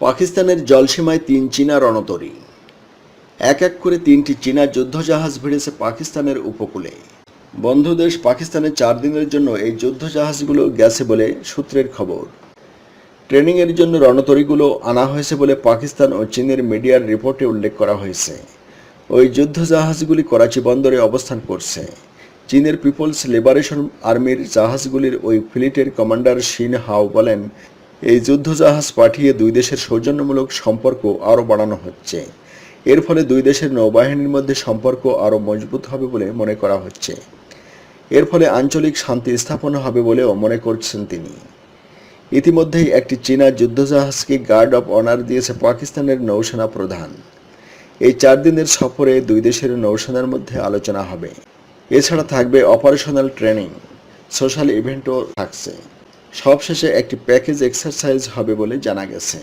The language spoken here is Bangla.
পাকিস্তানের জলসীমায় তিন চীনা রণতরী। এক এক করে তিনটি চীনা যুদ্ধজাহাজ ভিড়েছে পাকিস্তানের উপকূলে। বন্ধু দেশ পাকিস্তানে চার দিনের জন্য এই যুদ্ধজাহাজগুলো গেছে বলে সূত্রের খবর। ট্রেনিংয়ের জন্য রণতরীগুলো আনা হয়েছে বলে পাকিস্তান ও চীনের মিডিয়ার রিপোর্টে উল্লেখ করা হয়েছে। ওই যুদ্ধজাহাজগুলি করাচি বন্দরে অবস্থান করছে। চীনের পিপলস লিবারেশন আর্মির জাহাজগুলির ওই ফ্লিটের কমান্ডার শিন হাও বলেন এই যুদ্ধজাহাজ পাঠিয়ে দুই দেশের সৌজন্যমূলক সম্পর্ক আরও বাড়ানো হচ্ছে। এর ফলে দুই দেশের নৌবাহিনীর মধ্যে সম্পর্ক আরও মজবুত হবে বলে মনে করা হচ্ছে। এর ফলে আঞ্চলিক শান্তি স্থাপন হবে বলেও মনে করছেন তিনি। ইতিমধ্যেই একটি চীনা যুদ্ধজাহাজকে গার্ড অফ অনার দিয়েছে পাকিস্তানের নৌসেনা প্রধান। এই চার দিনের সফরে দুই দেশের নৌসেনার মধ্যে আলোচনা হবে। এছাড়া থাকবে অপারেশনাল ট্রেনিং, সোশ্যাল ইভেন্টও থাকছে। সবশেষে একটি প্যাকেজ এক্সারসাইজ হবে বলে জানা গেছে।